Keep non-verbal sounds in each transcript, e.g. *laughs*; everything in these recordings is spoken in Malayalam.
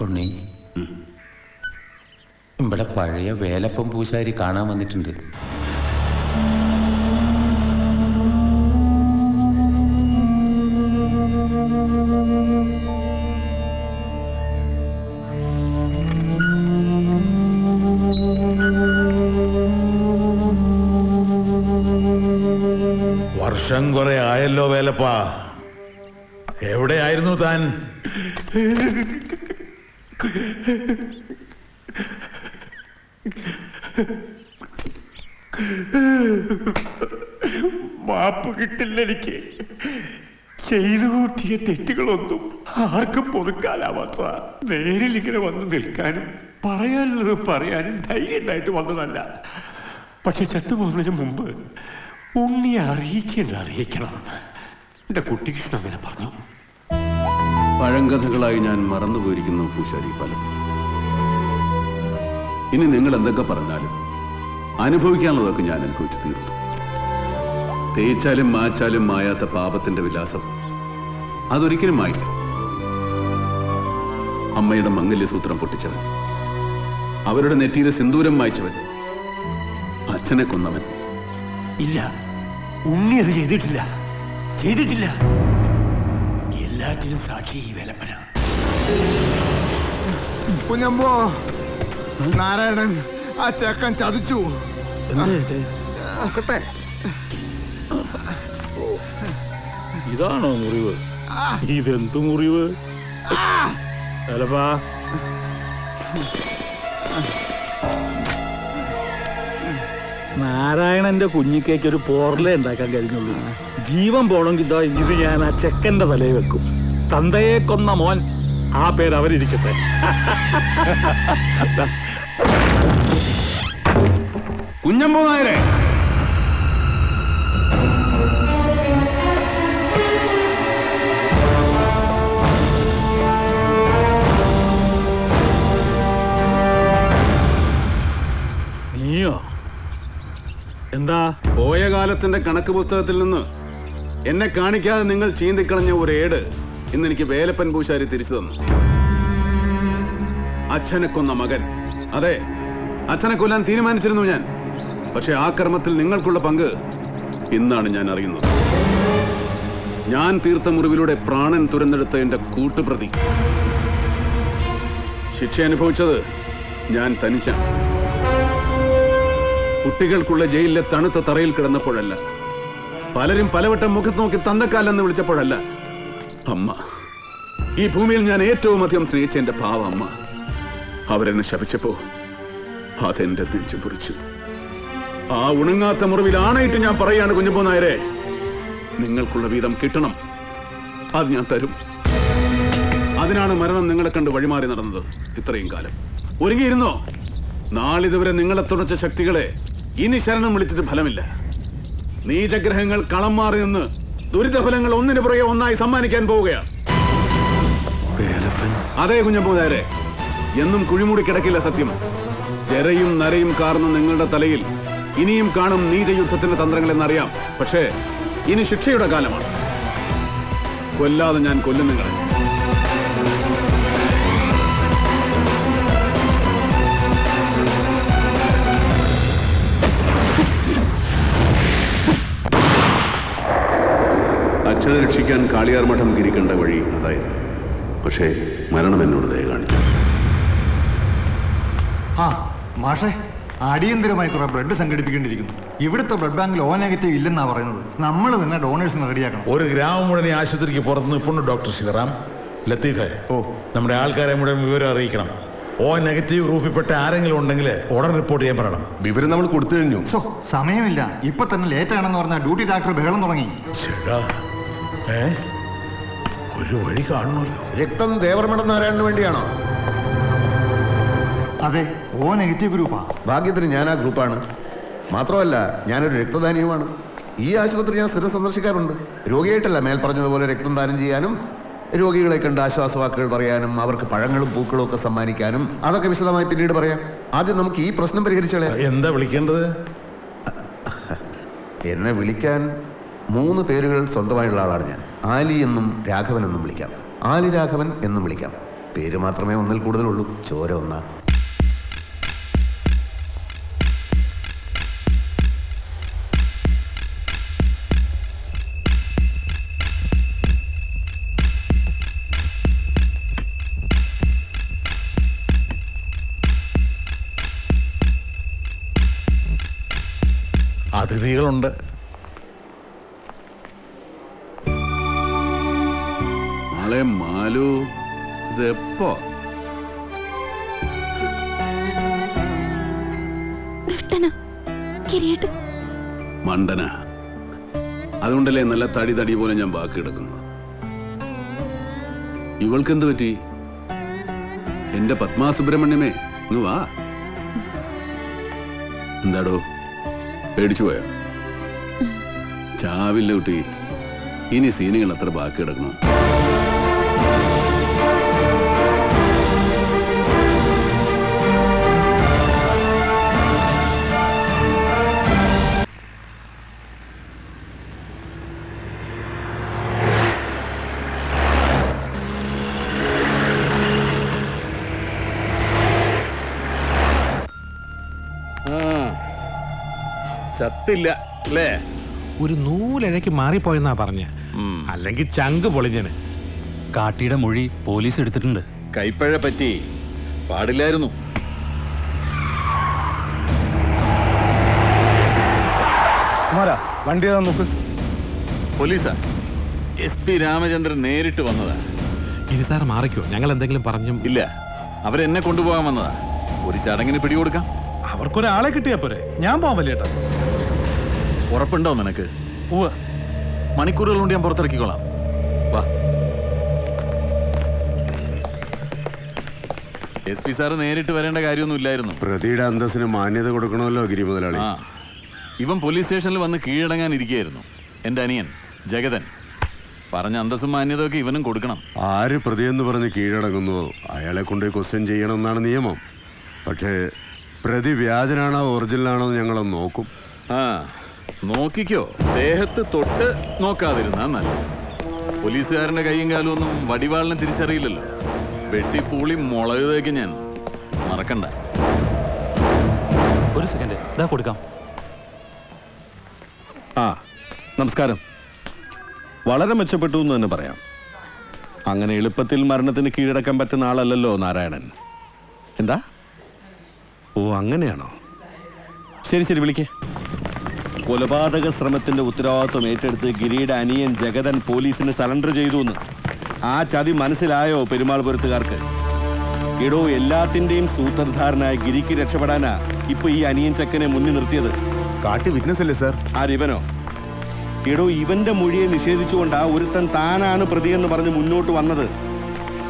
ഉണ്ണി. ഇവിടെ പഴയ വേലപ്പം പൂശാരി കാണാൻ വന്നിട്ടുണ്ട്. വർഷം കുറെ ആയല്ലോ വേലപ്പാ. എവിടെയായിരുന്നു താൻ? മാപ്പ് കിട്ടില്ല എനിക്ക്. ചെയ്തു കൂട്ടിയ തെറ്റുകളൊന്നും ആർക്കും പൊതുക്കാലാവാത്ത നേരിൽ ഇങ്ങനെ വന്ന് നിൽക്കാനും പറയാനുള്ളത് പറയാനും ധൈര്യം ഉണ്ടായിട്ട് വന്നതല്ല. പക്ഷെ ചത്തുപോകുന്നതിന് മുമ്പ് ഉണ്ണിയെ അറിയിക്കേണ്ട അറിയിക്കണമെന്ന് എന്റെ കുട്ടികൃഷ്ണൻ അങ്ങനെ പറഞ്ഞു. പഴങ്കഥകളായി ഞാൻ മറന്നുപോയിരിക്കുന്നു പൂശാരി പലതും ഇനി നിങ്ങൾ എന്തൊക്കെ പറഞ്ഞാലും അനുഭവിക്കാനുള്ളതൊക്കെ ഞാൻ അനുഭവിച്ചു തീർത്തു. തേച്ചാലും മാച്ചാലും മായാത്ത പാപത്തിന്റെ വിലാസം അതൊരിക്കലും മായില്ല. അമ്മയുടെ മംഗല്യസൂത്രം പൊട്ടിച്ചവൻ അവരുടെ നെറ്റിയിലെ സിന്ദൂരം മായ്ച്ചവൻ അച്ഛനെ കൊന്നവൻ. ഇല്ല ഉണ്ണി അത് ചെയ്തിട്ടില്ല. ചെയ്തിട്ടില്ല. എല്ലാറ്റിനും സാക്ഷി ഈ വേലപ്പന. കുഞ്ഞമ്പോ നാരായണൻ ആ ചേക്കൻ ചതിച്ചു. ഇതാണോ മുറിവ്? ഇതെന്ത് മുറിവ്? ചിലപ്പാ നാരായണന്റെ കുഞ്ഞിക്കേക്ക് ഒരു പോർലേ ഉണ്ടാക്കാൻ കഴിഞ്ഞുള്ളൂ. ജീവൻ പോണെങ്കിൽ ഇതാ ഞാൻ ആ ചെക്കന്റെ തലയിൽ വെക്കും. തന്തയെ കൊന്ന മോൻ ആ പേര് അവരിരിക്കട്ടെ. കുഞ്ഞമ്പോ നായരെ എന്താ? പോയ കാലത്തിന്റെ കണക്ക് പുസ്തകത്തിൽ നിന്ന് എന്നെ കാണിക്കാതെ നിങ്ങൾ ചീന്തിക്കളഞ്ഞ ഒരു ഏട് ഇന്ന് എനിക്ക് വേലപ്പൻ പൂശാരി തിരിച്ചു തന്നു. അച്ഛനെ കൊന്ന മകൻ. അതെ അച്ഛനെ കൊല്ലാൻ തീരുമാനിച്ചിരുന്നു ഞാൻ. പക്ഷെ ആ കർമ്മത്തിൽ നിങ്ങൾക്കുള്ള പങ്ക് ഇന്നാണ് ഞാൻ അറിയുന്നത്. ഞാൻ തീർത്ത മുറിവിലൂടെ പ്രാണൻ തുരന്നെടുത്ത എന്റെ കൂട്ടുപ്രതി. ശിക്ഷ അനുഭവിച്ചത് ഞാൻ തനിച്ചാണ്. കുട്ടികൾക്കുള്ള ജയിലിലെ തണുത്ത തറയിൽ കിടന്നപ്പോഴല്ല. പലരും പലവട്ടം മുഖത്ത് നോക്കി തന്നക്കാലെന്ന് വിളിച്ചപ്പോഴല്ല. അമ്മ ഈ ഭൂമിയിൽ ഞാൻ ഏറ്റവും അധികം സ്നേഹിച്ച എന്റെ പാവ അമ്മ. അവരെന്നെ ശപിച്ചപ്പോ അതെന്റെ നെഞ്ചു പൊറിച്ചു ആ ഉണങ്ങാത്ത മുറിവിൽ ആണയിട്ട് ഞാൻ പറയാണ് കുഞ്ഞപ്പോ നായരെ. നിങ്ങൾക്കുള്ള വീതം കിട്ടണം. അത് ഞാൻ തരും. അതിനാണ് മരണം നിങ്ങളെ കണ്ട് വഴിമാറി നടന്നത് ഇത്രയും കാലം. ഒരുങ്ങിയിരുന്നോ? നാളിതുവരെ നിങ്ങളെ തുണച്ച ശക്തികളെ ഇനി ശരണം വിളിച്ചിട്ട് ഫലമില്ല. നീചഗ്രഹങ്ങൾ കളം മാറി നിന്ന് ദുരിതഫലങ്ങൾ ഒന്നിനു പുറകെ ഒന്നായി സമ്മാനിക്കാൻ പോവുകയാണ്. അതെ കുഞ്ഞപ്പൂതാരെ എന്നും കുഴിമൂടി കിടക്കില്ല സത്യം. ജരയും നരയും കാർന്ന നിങ്ങളുടെ തലയിൽ ഇനിയും കാണും നീചയുദ്ധത്തിന്റെ തന്ത്രങ്ങൾ എന്നറിയാം പക്ഷേ ഇനി ശിക്ഷയുടെ കാലമാണ്. കൊല്ലാതെ ഞാൻ കൊല്ലും നിങ്ങളെ. അച്ഛനെ രക്ഷിക്കാൻ കാളിയാർ മഠം ഗിരിക്കണ്ട വഴി അതായിരുന്നു പക്ഷേ മരണം എന്നോട് ദയ കാണിച്ചു. ആ മാഷേ അടിയന്തരമായി കുറെ ബ്ലഡ് സംഘടിപ്പിക്കേണ്ടിയിരിക്കുന്നു. ഇവിടുത്തെ ബ്ലഡ് ബാങ്കിൽ ഓ നെഗറ്റീവ് ഇല്ലെന്നാ പറയുന്നത്. നമ്മൾ തന്നെ ഡോണേഴ്സിന് റെഡിയാക്കണം ഒരു ഗ്രാമം മുഴുവൻ ആശുപത്രിക്ക് പുറത്ത് നിൽപ്പുണ്ട് ഡോക്ടർ ശിവറാം ലത്തീഫെ. ഓ. നമ്മുടെ ആൾക്കാരെ മുഴുവൻ വിവരം അറിയിക്കണം. ഓ നെഗറ്റീവ് ഗ്രൂപ്പിൽപ്പെട്ട ആരെങ്കിലും ഉണ്ടെങ്കിൽ ഉടൻ റിപ്പോർട്ട് ചെയ്യാൻ പറയണം. വിവരം നമ്മൾ കൊടുത്തു കഴിഞ്ഞു. സോ സമയമില്ല. ഇപ്പൊ തന്നെ ലേറ്റ് ആണെന്ന് പറഞ്ഞാൽ ഡ്യൂട്ടി ഡോക്ടർ ബഹളം തുടങ്ങി. ഏ? ഒരു വഴി കാണുമല്ലോ. രക്തം ദേവർമഠ നാരായണന് വേണ്ടിയാണോ? അതെ ഓ നെഗറ്റീവ് ഗ്രൂപ്പാ. ഭാഗ്യത്തിന് ഞാൻ ആ ഗ്രൂപ്പാണ്. മാത്രമല്ല ഞാനൊരു രക്തദാനിയുമാണ്. ഈ ആശുപത്രി ഞാൻ സ്ഥിരം സന്ദർശിക്കാറുണ്ട് രോഗിയായിട്ടല്ല മേൽ പറഞ്ഞതുപോലെ രക്തം ദാനം ചെയ്യാനും രോഗികളെ കണ്ട് ആശ്വാസവാക്കുകൾ പറയാനും അവർക്ക് പഴങ്ങളും പൂക്കളും ഒക്കെ സമ്മാനിക്കാനും അതൊക്കെ വിശദമായി പിന്നീട് പറയാം. ആദ്യം നമുക്ക് ഈ പ്രശ്നം പരിഹരിച്ചോളെ എന്താ വിളിക്കേണ്ടത്? എന്നെ വിളിക്കാൻ മൂന്ന് പേരുകൾ സ്വന്തമായിട്ടുള്ള ആളാണ് ഞാൻ. ആലി എന്നും രാഘവൻ എന്നും വിളിക്കാം. ആലി രാഘവൻ എന്നും വിളിക്കാം. പേര് മാത്രമേ ഒന്നിൽ കൂടുതലുള്ളൂ. ചോര ഒന്നാ. അതിഥികളുണ്ട്. മോളെ മാലു ഇതെപ്പോ? മണ്ടന അതുകൊണ്ടല്ലേ നല്ല തടി തടി പോലെ ഞാൻ ബാക്കി കിടക്കുന്നത് ഇവൾക്കെന്ത് പറ്റി? എന്റെ പത്മാ സുബ്രഹ്മണ്യമേ ഇന്ന് വാ. എന്താടോ പേടിച്ചു പോയോ? ചാവില്ല കുട്ടി ഇനി സീനുകൾ അത്ര ബാക്കി കിടക്കണം? ചത്തില്ല അല്ലേ? ഒരു നൂലഴയ്ക്ക് മാറിപ്പോയെന്നാ പറഞ്ഞ. അല്ലെങ്കിൽ ചങ്ക് പൊളിഞ്ഞന്. കാട്ടിയുടെ മൊഴി പോലീസ് എടുത്തിട്ടുണ്ട്. കൈപ്പഴ പറ്റി. പാടില്ലായിരുന്നു. വണ്ടി ഏതാ നോക്ക്? പോലീസാ? എസ് പി രാമചന്ദ്രൻ നേരിട്ട് വന്നതാ. ഇരുത്താറ് മാറിക്കോ. ഞങ്ങൾ എന്തെങ്കിലും പറഞ്ഞു. ഇല്ല. അവരെന്നെ കൊണ്ടുപോകാൻ വന്നതാ. ഒരു ചടങ്ങിന് പിടികൊടുക്കാം. അവർക്കൊരാളെ കിട്ടിയാ പോരെ. ഞാൻ പോവാൻ വലിയേട്ടാ. ഉറപ്പുണ്ടോ നിനക്ക്? ഉവ്വ്. മണിക്കൂറുകൾ കൊണ്ട് ഞാൻ പുറത്തിറക്കിക്കോളാം. വാ. എസ് പി സാറ് നേരിട്ട് വരേണ്ട കാര്യമൊന്നും ഇല്ലായിരുന്നു. പ്രതിയുടെ അന്തസ്സിന് മാന്യത കൊടുക്കണമല്ലോ ഗിരി മുതലാളി. ആ. ഇവൻ പോലീസ് സ്റ്റേഷനിൽ വന്ന് കീഴടങ്ങാൻ ഇരിക്കുകയായിരുന്നു. എന്റെ അനിയൻ ജഗതൻ. പറഞ്ഞ അന്തസ്സും മാന്യതയൊക്കെ ഇവനും കൊടുക്കണം. ആര് പ്രതിയെന്ന് പറഞ്ഞ് കീഴടങ്ങുന്നുവോ അയാളെ കൊണ്ട് ക്വസ്റ്റ്യൻ ചെയ്യണമെന്നാണ് നിയമം. പക്ഷേ പ്രതി വ്യാജനാണോ ഒറിജിനലാണോ എന്ന് ഞങ്ങളൊന്ന് നോക്കും. ആ. നോക്കിക്കോ. ദേഹത്ത് തൊട്ട് നോക്കാതിരുന്നാ നല്ല പോലീസുകാരന്റെ കൈയും കാലും ഒന്നും വടിവാളിനെ തിരിച്ചറിയില്ലല്ലോ. വെട്ടി പൂളി മുളക് തേക്ക് ഞാൻ. മറക്കണ്ട. ഒരു സെക്കൻഡ് ഇതാ കൊടുക്കാം. ആ നമസ്കാരം. വളരെ മെച്ചപ്പെട്ടു എന്ന് തന്നെ പറയാം. അങ്ങനെ എളുപ്പത്തിൽ മരണത്തിന് കീഴടക്കാൻ പറ്റുന്ന ആളല്ലല്ലോ നാരായണൻ. എന്താ? ഓ അങ്ങനെയാണോ? ശരി ശരി വിളിക്കേ. കൊലപാതക ശ്രമത്തിന്റെ ഉത്തരവാദിത്വം ഏറ്റെടുത്ത് ഗിരിയുടെ അനിയൻ ജഗതൻ പോലീസിന് സലണ്ടർ ചെയ്തു എന്ന്. ആ ചതി മനസ്സിലായോ പെരുമാൾപുരത്തുകാർക്ക്? എടോ എല്ലാത്തിന്റെയും സൂത്രധാരനായ ഗിരിക്ക് രക്ഷപ്പെടാനാ ഇപ്പൊ ഈ അനിയൻ ചക്കനെ മുന്നിൽ നിർത്തിയത്. കാട്ടി വിറ്റ്നസ് അല്ലേ സാർ ആരിവനോ എടോ ഇവന്റെ മൊഴിയെ നിഷേധിച്ചുകൊണ്ടാ ഒരുത്തൻ താനാണ് പ്രതിയെന്ന് പറഞ്ഞ് മുന്നോട്ട് വന്നത്.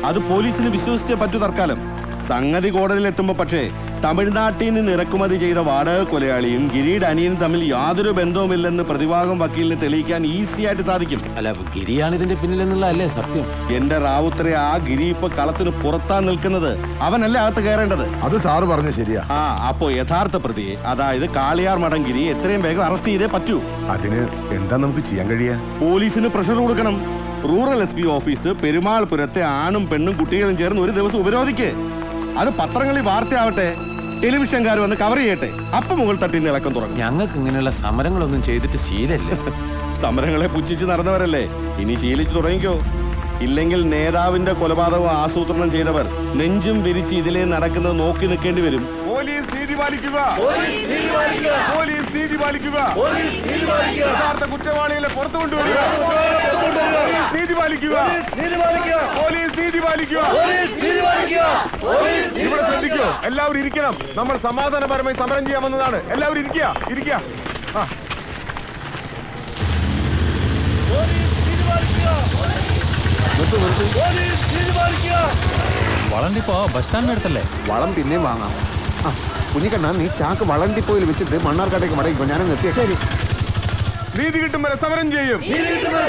അത് പോലീസിന് വിശ്വസിച്ചേ പറ്റൂ തൽക്കാലം. സംഗതി കോടതിയിൽ എത്തുമ്പോ പക്ഷേ തമിഴ്നാട്ടിൽ നിന്ന് ഇറക്കുമതി ചെയ്ത വാടക കൊലയാളിയും ഗിരിയുടെ അനിയനും തമ്മിൽ യാതൊരു ബന്ധവുമില്ലെന്ന് പ്രതിഭാഗം വക്കീലിന് തെളിയിക്കാൻ ഈസി ആയിട്ട് സാധിക്കും. അല്ല ഗിരിയാണ് ഇതിന്റെ പിന്നിലെന്നുള്ള അല്ലേ സത്യം? എന്റെ റാവുത്തരെ ആ ഗിരി ഇപ്പൊ കളത്തിന് പുറത്താ നിൽക്കുന്നത്. അവനല്ലേ അകത്ത് കയറേണ്ടത്? അത് സാറ് പറഞ്ഞു ശരിയാ. ആ അപ്പോ യഥാർത്ഥ പ്രതിയെ അതായത് കാളിയാർ മഠം ഗിരി എത്രയും വേഗം അറസ്റ്റ് ചെയ്തേ പറ്റൂ. അതിന് എന്താ നമുക്ക് ചെയ്യാൻ കഴിയാ പോലീസിന് പ്രഷർ കൊടുക്കണം. റൂറൽ എസ് പി ഓഫീസ് പെരുമാൾപുരത്തെ ആണും പെണ്ണും കുട്ടികളും ചേർന്ന് ഒരു ദിവസം ഉപരോധിക്ക്. അത് പത്രങ്ങളിൽ വാർത്തയാവട്ടെ ടെലിവിഷൻകാർ വന്ന് കവർ ചെയ്യട്ടെ അപ്പൊ മുകൾ തട്ടി ഇളക്കം തുടങ്ങും. ഞങ്ങൾക്ക് ഇങ്ങനെയുള്ള സമരങ്ങളൊന്നും ചെയ്തിട്ട് ശീലല്ലേ *laughs* സമരങ്ങളെ പുച്ഛിച്ച് നടന്നവരല്ലേ ഇനി ശീലിച്ചു തുടങ്ങിക്കോ. ഇല്ലെങ്കിൽ നേതാവിന്റെ കൊലപാതകവും ആസൂത്രണം ചെയ്തവർ നെഞ്ചും വിരിച്ച് ഇതിലേ നടക്കുന്നത് നോക്കി നിൽക്കേണ്ടി വരും. പോലീസ് നീതി പാലിക്കുക. പോലീസ് നീതി പാലിക്കുക. യഥാർത്ഥ കുറ്റവാളികളെ പുറത്തു കൊണ്ടുവരിക. പോലീസ് നീതി പാലിക്കുക. പോലീസ് നീതി പാലിക്കുക. എല്ലാവരും ഇരിക്കണം. നമ്മൾ സമാധാനപരമായി സമരം ചെയ്യാൻ വന്നതാണ്. എല്ലാവരും ഇരിക്കുക ഇരിക്കുക. ആ. വളണ്ടിപ്പോ ബസ് സ്റ്റാൻഡിന് അടുത്തല്ലേ? വളം പിന്നെയും വാങ്ങാം. ആ കുഞ്ഞിക്കണ്ണ നീ ചാക്ക് വളണ്ടിപ്പോയിൽ വെച്ചിട്ട് മണ്ണാർക്കാട്ടേക്ക് മടങ്ങിക്കോ ഞാനും നിർത്തിയ ശരി. നീതി കിട്ടും വരെ സമരം ചെയ്യും.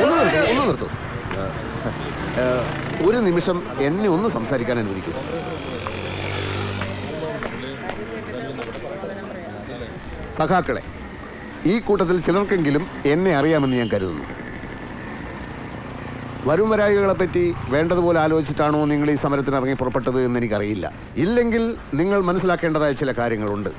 ഒന്ന് നിർത്തൂ ഒന്ന് നിർത്തൂ. ഒരു നിമിഷം എന്നെ ഒന്ന് സംസാരിക്കാൻ അനുവദിക്കൂ. സഖാക്കളെ ഈ കൂട്ടത്തിൽ ചിലർക്കെങ്കിലും എന്നെ അറിയാമെന്ന് ഞാൻ കരുതുന്നു. വരും വരായികളെ പറ്റി വേണ്ടതുപോലെ ആലോചിച്ചിട്ടാണോ നിങ്ങൾ ഈ സമരത്തിന് ഇറങ്ങി പുറപ്പെട്ടത് എന്ന് എനിക്കറിയില്ല. ഇല്ലെങ്കിൽ നിങ്ങൾ മനസ്സിലാക്കേണ്ടതായ ചില കാര്യങ്ങളുണ്ട്.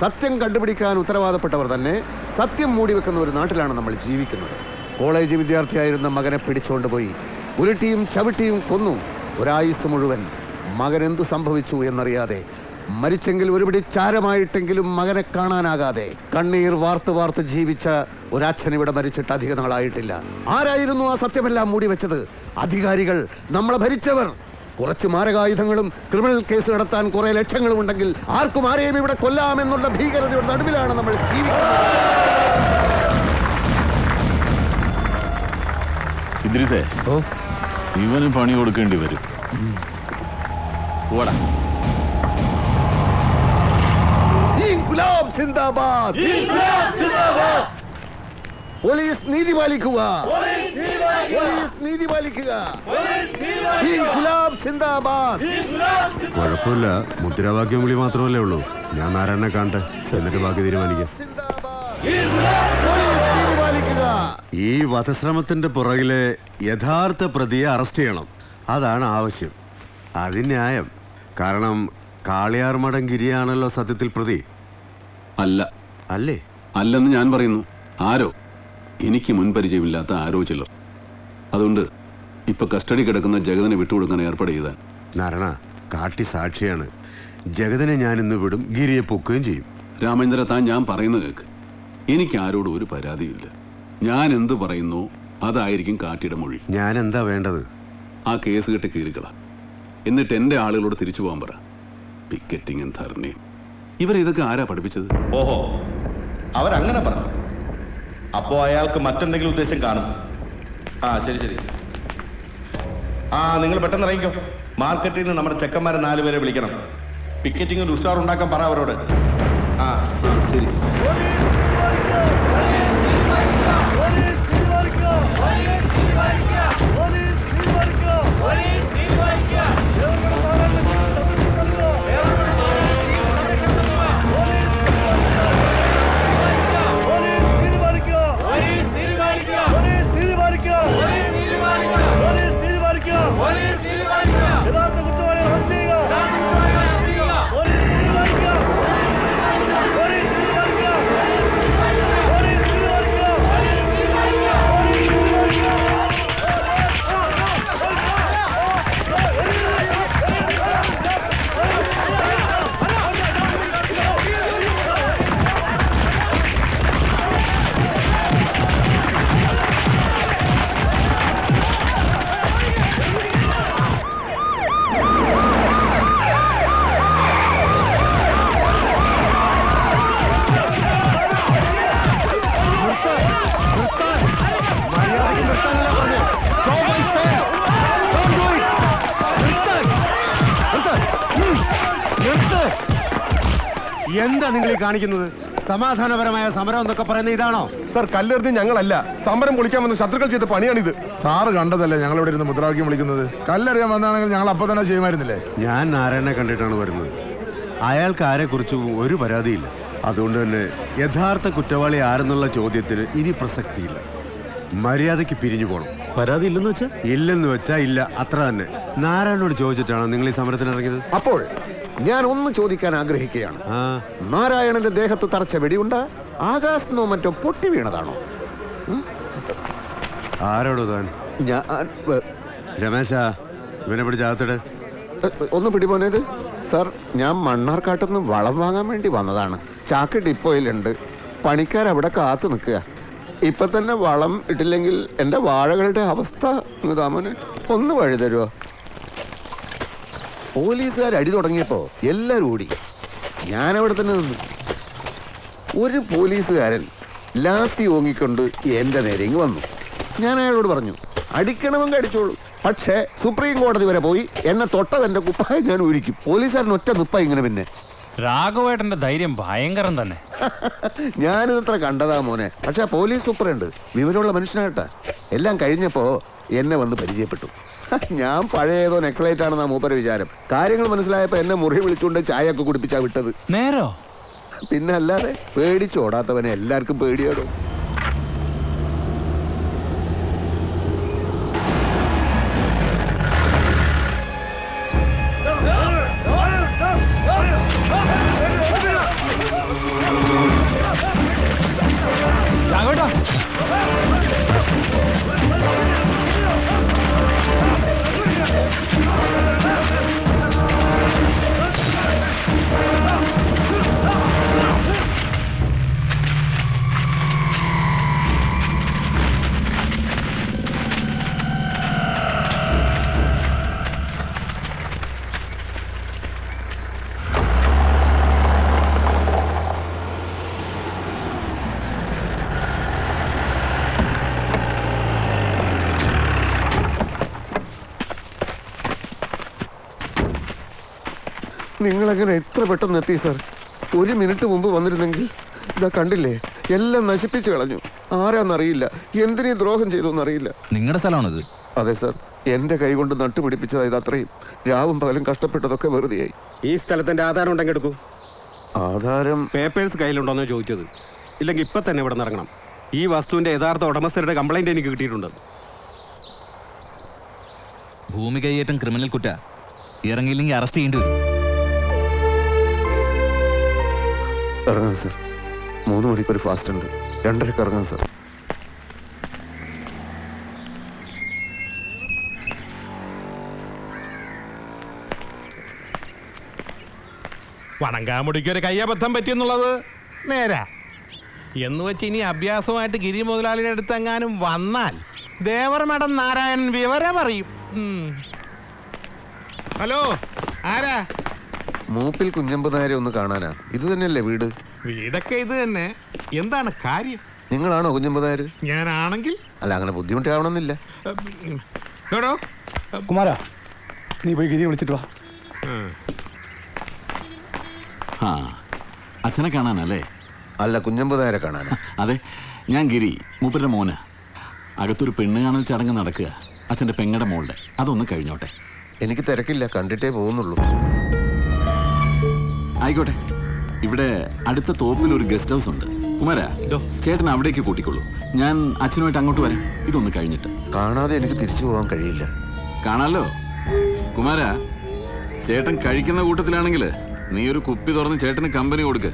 സത്യം കണ്ടുപിടിക്കാൻ ഉത്തരവാദപ്പെട്ടവർ തന്നെ സത്യം മൂടി വെക്കുന്ന ഒരു നാട്ടിലാണ് നമ്മൾ ജീവിക്കുന്നത്. കോളേജ് വിദ്യാർത്ഥിയായിരുന്ന മകനെ പിടിച്ചുകൊണ്ട് പോയി. ഉരുട്ടിയും ചവിട്ടിയും കൊന്നു. ഒരായുസ് മുഴുവൻ മകൻ എന്ത് സംഭവിച്ചു എന്നറിയാതെ മരിച്ചെങ്കിൽ ഒരുപിടി ചാരമായിട്ടെങ്കിലും മകനെ കാണാനാകാതെ കണ്ണീർ വാർത്ത് വാർത്ത് ജീവിച്ച ഒരച്ഛൻ ഇവിടെ മരിച്ചിട്ട് അധിക നാളായിട്ടില്ല. ആരായിരുന്നു ആ സത്യമെല്ലാം മൂടി വെച്ചത്? അധികാരികൾ നമ്മളെ ഭരിച്ചവർ. കുറച്ച് മാരകായുധങ്ങളും ക്രിമിനൽ കേസ് നടത്താൻ കുറെ ലക്ഷങ്ങളും ഉണ്ടെങ്കിൽ ആർക്കും ആരെയും ഇവിടെ കൊല്ലാമെന്നുള്ള ഭീകരതയുടെ നടുവിലാണ് നമ്മൾ ജീവിക്കുന്നത്. ഇവന് പണി കൊടുക്കേണ്ടി വരും. ഓടാ ഇൻക്ലാബ് സിന്ദാബാദ്. പോലീസ് നീതി പാലിക്കുക. പോലീസ് നീതി പാലിക്കുക. ഇൻക്ലാബ് സിന്ദാബാദ്. കുഴപ്പമില്ല. മുദ്രാവാക്യം വിളി മാത്രമല്ലേ ഉള്ളൂ. ഞാൻ നാരായണനെ കാണട്ടെ. എന്നിട്ട് ബാക്കി തീരുമാനിക്കാം. ഈ വധശ്രമത്തിന്റെ പുറകിലെ യഥാർത്ഥ പ്രതിയെ അറസ്റ്റ് ചെയ്യണം. അതാണ് ആവശ്യം. അത് ന്യായം കാരണം കാളിയാർമടം ഗിരിയാണല്ലോ സത്യത്തിൽ പ്രതി. അല്ല. അല്ലേ? അല്ലെന്ന് ഞാൻ പറയുന്നു. ആരോ? എനിക്ക് മുൻപരിചയമില്ലാത്ത ആരോ ചിലർ. അതുകൊണ്ട് ഇപ്പൊ കസ്റ്റഡി കിടക്കുന്ന ജഗതിനെ വിട്ടുകൊടുക്കാൻ ഏർപ്പാട് ചെയ്താൽ. നാരണ കാട്ടി സാക്ഷിയാണ്. ജഗതിനെ ഞാൻ ഇന്ന് വിടും ഗിരിയെ പൊക്കുകയും ചെയ്യും. രാമേന്ദ്ര താൻ ഞാൻ പറയുന്നത് കേക്ക്. എനിക്ക് ആരോടും ഒരു പരാതിയില്ല. ഞാൻ എന്ത് പറയുന്നു അതായിരിക്കും കാട്ടിയുടെ മൊഴി. ഞാൻ എന്താ വേണ്ടത്? ആ കേസ് കെട്ടി കീറിക്കള. എന്നിട്ട് എന്റെ ആളുകളോട് തിരിച്ചു പോകാൻ പറ. പിക്കറ്റിങ്ങും ധർണയും ഇവരെ ഇതൊക്കെ ആരാ പഠിപ്പിച്ചത്? ഓഹോ അവരങ്ങനെ പറഞ്ഞു. അപ്പോ അയാൾക്ക് മറ്റെന്തെങ്കിലും ഉദ്ദേശം കാണും. ആ ശരി ശരി. ആ നിങ്ങൾ പെട്ടെന്ന് ഇറങ്ങിക്കോ. മാർക്കറ്റിൽ നിന്ന് നമ്മുടെ ചെക്കന്മാരെ നാലുപേരെ വിളിക്കണം. പിക്കറ്റിംഗ് ഒരു ഉഷാർ ഉണ്ടാക്കാൻ പറ അവരോട്. എന്താ നിങ്ങൾ ഈ കാണിക്കുന്നത്? സമാധാനപരമായ സമരം എന്നൊക്കെ പറയുന്നത് ഇതാണോ? സർ കല്ലെറിഞ്ഞ് ഞങ്ങളല്ല. സമരം പൊളിക്കാൻ വന്ന ശത്രുക്കൾ ചെയ്ത പണിയാണിത്. സാറ് കണ്ടതല്ലേ ഞങ്ങൾ ഇവിടെ ഇരുന്ന് മുദ്രാവാക്യം വിളിക്കുന്നത്? കല്ലെറിയാൻ വന്നാണെങ്കിൽ ഞങ്ങൾ അപ്പൊ തന്നെ ചെയ്യുമായിരുന്നില്ലേ? ഞാൻ നാരായണനെ കണ്ടിട്ടാണ് വരുന്നത്. അയാൾക്ക് ആരെക്കുറിച്ചും ഒരു പരാതിയില്ല. അതുകൊണ്ട് തന്നെ യഥാർത്ഥ കുറ്റവാളി ആരെന്നുള്ള ചോദ്യത്തിന് ഇനി പ്രസക്തിയില്ല. മര്യാദയ്ക്ക് പിരിഞ്ഞു പോകണം പരാതി ഇല്ലെന്ന് വെച്ചാ? ഇല്ലെന്ന് വെച്ചാ ഇല്ല. അത്ര തന്നെ. നാരായണനോട് ചോദിച്ചിട്ടാണ് നിങ്ങൾ ഈ സമരത്തിന് ഇറങ്ങിയത് അപ്പോൾ ഞാൻ ഒന്ന് ചോദിക്കാൻ ആഗ്രഹിക്കുകയാണ്. നാരായണന്റെ ദേഹത്ത് തറച്ച വെടിയുണ്ട ആകാശത്തോ മറ്റോ പൊട്ടി വീണതാണോ? ആരോടോ താൻ? ഞാൻ ഏ, രമേശ ഇവനെ പിടിച്ച് അകത്തിട്. ഏ, ഒന്ന് പിടിപോനേത് സാർ ഞാൻ മണ്ണാർക്കാട്ടുനിന്ന് വളം വാങ്ങാൻ വേണ്ടി വന്നതാണ്. ചാക്ക് ഡിപ്പോയിലുണ്ട്. പണിക്കാരവിടെ കാത്തു നിൽക്കുക. ഇപ്പൊ തന്നെ വളം ഇട്ടില്ലെങ്കിൽ എന്റെ വാഴകളുടെ അവസ്ഥ താമന് ഒന്ന് വഴി തരുമോ പോലീസുകാർ അടി തുടങ്ങിയപ്പോ എല്ലാവരും ഓടി. ഞാനവിടെ തന്നെ നിന്നു. ഒരു പോലീസുകാരൻ ലാത്തി ഓങ്ങിക്കൊണ്ട് എന്റെ നേരെ ഇങ്ങ് വന്നു. ഞാൻ അയാളോട് പറഞ്ഞു അടിക്കണമെങ്കിൽ അടിച്ചോളൂ. പക്ഷേ സുപ്രീം കോടതി വരെ പോയി എന്നെ തൊട്ടതെന്റെ കുപ്പായ ഞാൻ ഊരിക്കും. പോലീസുകാരൻ ഒറ്റ നിപ്പ ഇങ്ങനെ പിന്നെ. രാഘവേട്ടന്റെ ധൈര്യം ഭയങ്കരം തന്നെ. *laughs* ഞാനിതത്ര കണ്ടതാ മോനെ. പക്ഷെ പോലീസ് സൂപ്രണ്ട് വിവരമുള്ള മനുഷ്യനായിട്ടാ. എല്ലാം കഴിഞ്ഞപ്പോ എന്നെ വന്ന് പരിചയപ്പെട്ടു. *laughs* ഞാൻ പഴയതോ നെക്ലേറ്റ് ആണെന്നാ മൂപ്പര വിചാരം. കാര്യങ്ങൾ മനസ്സിലായപ്പോ എന്നെ മുറി വിളിച്ചുകൊണ്ട് ചായ ഒക്കെ കുടിപ്പിച്ചാ വിട്ടത്. നേരോ? പിന്നെ അല്ലാതെ പേടിച്ചോടാത്തവനെ എല്ലാവർക്കും പേടിയാടോ. നിങ്ങളെങ്ങനെ എത്ര പെട്ടെന്ന് എത്തി സാർ? ഒരു മിനിറ്റ് മുമ്പ് വന്നിരുന്നെങ്കിൽ ഇതാ കണ്ടില്ലേ? എല്ലാം നശിപ്പിച്ചു കളഞ്ഞു. ആരാന്നറിയില്ല. എന്തിനീ ദ്രോഹം ചെയ്തു എന്നറിയില്ല നിങ്ങളുടെ സ്ഥലമാണിത്? അതെ സർ. എന്റെ കൈകൊണ്ട് നട്ടുപിടിപ്പിച്ചതായത് അത്രയും രാവും പകലും കഷ്ടപ്പെട്ടതൊക്കെ വെറുതെയായി. ഈ സ്ഥലത്തിന്റെ ആധാരം ഉണ്ടെങ്കിൽ എടുക്കൂ ആധാരം പേപ്പേഴ്സ് കയ്യിലുണ്ടോന്ന് ചോദിച്ചത്. ഇല്ലെങ്കിൽ ഇപ്പൊ തന്നെ ഇവിടെ ഇറങ്ങണം ഈ വസ്തുവിന്റെ യഥാർത്ഥ ഉടമസ്ഥരുടെ കംപ്ലൈന്റ് എനിക്ക് കിട്ടിയിട്ടുണ്ട്. ഭൂമി കൈയേറ്റം ക്രിമിനൽ കുറ്റ. ഇറങ്ങിയില്ലെങ്കിൽ അറസ്റ്റ് ചെയ്യേണ്ടി വരും. ഇറങ്ങാം സർ. മൂന്ന് മണിക്കൊരു ഫാസ്റ്റ് ഉണ്ട്. രണ്ടരക്ക് ഇറങ്ങാം സർ. വണങ്കാമുടിക്ക് ഒരു കയ്യബദ്ധം പറ്റിയെന്നുള്ളത്? നേരാ. എന്ന് വെച്ച് ഇനി അഭ്യാസമായിട്ട് ഗിരി മുതലാളിയുടെ അടുത്ത് എങ്ങാനും വന്നാൽ ദേവർ നാരായണൻ വിവരം അറിയും ഹലോ ആരാ? മൂപ്പിൽ കുഞ്ഞമ്പ് നായരെ ഒന്ന് കാണാനാ. ഇത് തന്നെയല്ലേ വീട്? വീടൊക്കെ ഇത് തന്നെ. എന്താണ് കാര്യം? നിങ്ങളാണോ കുഞ്ഞമ്പ് നായർ ഞാനാണെങ്കിൽ? അല്ല അങ്ങനെ ബുദ്ധിമുട്ടാവണമെന്നില്ല. എടോ, കുമാരാ നീ പോയി ഗിരി വിളിച്ചിട്ട് വാ. ആ അച്ഛനെ കാണാനല്ലേ? അല്ല കുഞ്ഞമ്പ് നായരെ കാണാനാ. അതെ ഞാൻ ഗിരി മൂപ്പരുടെ മോന്. അകത്തൊരു പെണ്ണ് കാണൽ ചടങ്ങ് നടക്കുക. അച്ഛന്റെ പെങ്ങടെ മോളുടെ. അതൊന്ന് കഴിഞ്ഞോട്ടെ. എനിക്ക് തിരക്കില്ല കണ്ടിട്ടേ പോകുന്നുള്ളൂ. ആയിക്കോട്ടെ. ഇവിടെ അടുത്ത തോപ്പിൽ ഒരു ഗസ്റ്റ് ഹൗസ് ഉണ്ട്. കുമാരാ ചേട്ടൻ അവിടേക്ക് കൂട്ടിക്കൊള്ളൂ. ഞാൻ അച്ഛനുമായിട്ട് അങ്ങോട്ട് വരാം. ഇതൊന്ന് കഴിഞ്ഞിട്ട്. കാണാതെ എനിക്ക് തിരിച്ചു പോകാൻ കഴിയില്ല. കാണാലോ? കുമാരാ ചേട്ടൻ കഴിക്കുന്ന കൂട്ടത്തിലാണെങ്കിൽ നീ ഒരു കുപ്പി തുറന്ന് ചേട്ടന് കമ്പനി കൊടുക്ക്.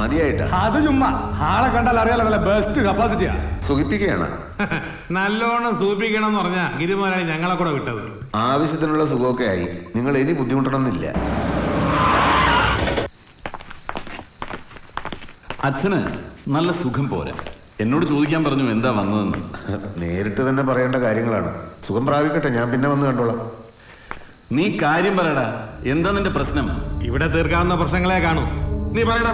മതിയായിട്ടാ അത് ചുമ്മാ. ആളെ കണ്ടാൽ അറിയാലോ നല്ല ബെസ്റ്റ് കപ്പാസിറ്റിയാ സുഖിപ്പിക്കുകയാണ്. *laughs* നല്ലോണം സൂപ്പിക്കണം എന്ന് പറഞ്ഞാ ഗിരിമാരായി ഞങ്ങളെ കൂടെ വിട്ടത്. ആവശ്യത്തിനുള്ള സുഖമൊക്കെ ആയി. നിങ്ങൾ ഇനി ബുദ്ധിമുട്ടണമെന്നില്ല. അച്ഛന് നല്ല സുഖം പോരാ. എന്നോട് ചോദിക്കാൻ പറഞ്ഞു എന്താ വന്നതെന്ന്. *laughs* നേരിട്ട് തന്നെ പറയേണ്ട കാര്യങ്ങളാണ്. സുഖം പ്രാപിക്കട്ടെ ഞാൻ പിന്നെ വന്ന് കണ്ടോളാം. നീ കാര്യം പറയടാ. എന്താ നിന്റെ പ്രശ്നം? ഇവിടെ തീർക്കാവുന്ന പ്രശ്നങ്ങളെ കാണൂ. നീ പറയടാ.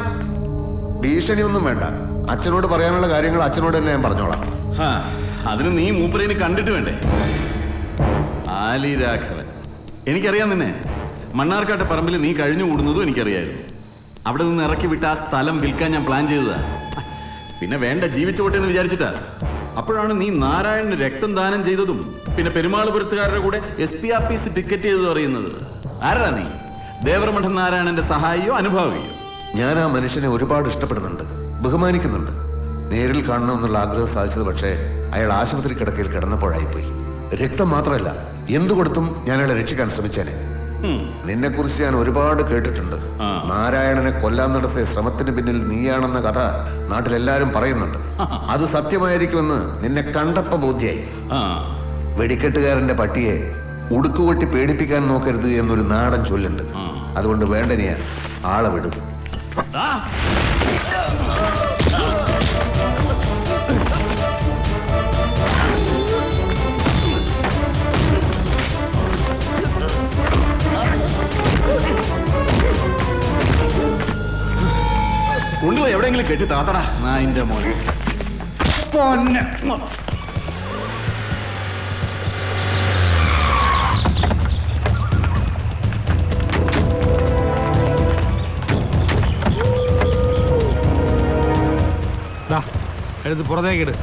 ഭീഷണിയൊന്നും വേണ്ട. അച്ഛനോട് പറയാനുള്ള കാര്യങ്ങൾ അച്ഛനോട് തന്നെ ഞാൻ പറഞ്ഞോളാം. അതിന് നീ മൂപ്പരേനെ കണ്ടിട്ട് വേണ്ടേ? ആലി രാഘവൻ. എനിക്കറിയാം നിന്നെ. മണ്ണാർക്കാട്ട് പറമ്പിൽ നീ കഴിഞ്ഞു കൂടുന്നതും എനിക്കറിയായിരുന്നു. അവിടെ നിന്ന് ഇറക്കി വിട്ട ആ സ്ഥലം വിൽക്കാൻ ഞാൻ പ്ലാൻ ചെയ്തതാ. പിന്നെ വേണ്ട ജീവിച്ചോട്ടെ എന്ന് വിചാരിച്ചിട്ടാ. അപ്പോഴാണ് നീ നാരായണന് രക്തം ദാനം ചെയ്തതും പിന്നെ പെരുമാളുപുരത്തുകാരുടെ കൂടെ S P R P C ticket ചെയ്തതും അറിയുന്നത്. ആരാ നീ? ദേവരമഠം നാരായണന്റെ സഹായിയോ അനുഭാവിയോ? ഞാൻ ആ മനുഷ്യനെ ഒരുപാട് ഇഷ്ടപ്പെടുന്നുണ്ട് ബഹുമാനിക്കുന്നുണ്ട്. നേരിൽ കാണണമെന്നുള്ള ആഗ്രഹം സാധിച്ചത് പക്ഷേ അയാൾ ആശുപത്രി കിടക്കയിൽ കിടന്നപ്പോഴായിപ്പോയി. രക്തം മാത്രമല്ല എന്തു കൊടുത്തും ഞാൻ അയാളെ രക്ഷിക്കാൻ ശ്രമിച്ചേനെ. നിന്നെ കുറിച്ച് ഞാൻ ഒരുപാട് കേട്ടിട്ടുണ്ട്. നാരായണനെ കൊല്ലാൻ നടത്തിയ ശ്രമത്തിന് പിന്നിൽ നീയാണെന്ന കഥ നാട്ടിലെല്ലാരും പറയുന്നുണ്ട്. അത് സത്യമായിരിക്കുമെന്ന് നിന്നെ കണ്ടപ്പ ബോധ്യായി. വെടിക്കെട്ടുകാരന്റെ പട്ടിയെ ഉടുക്കുകൊട്ടി പേടിപ്പിക്കാൻ നോക്കരുത് എന്നൊരു നാടൻ ചൊല്ലുണ്ട്. അതുകൊണ്ട് വേണ്ടനിയ ആളെ വിടും. കൊണ്ടുപോയി എവിടെയെങ്കിലും കെട്ടി താത്തടാ. നായിന്റെ മോനെ. പൊന്നെ. எடுத்து போகிறதே கேடு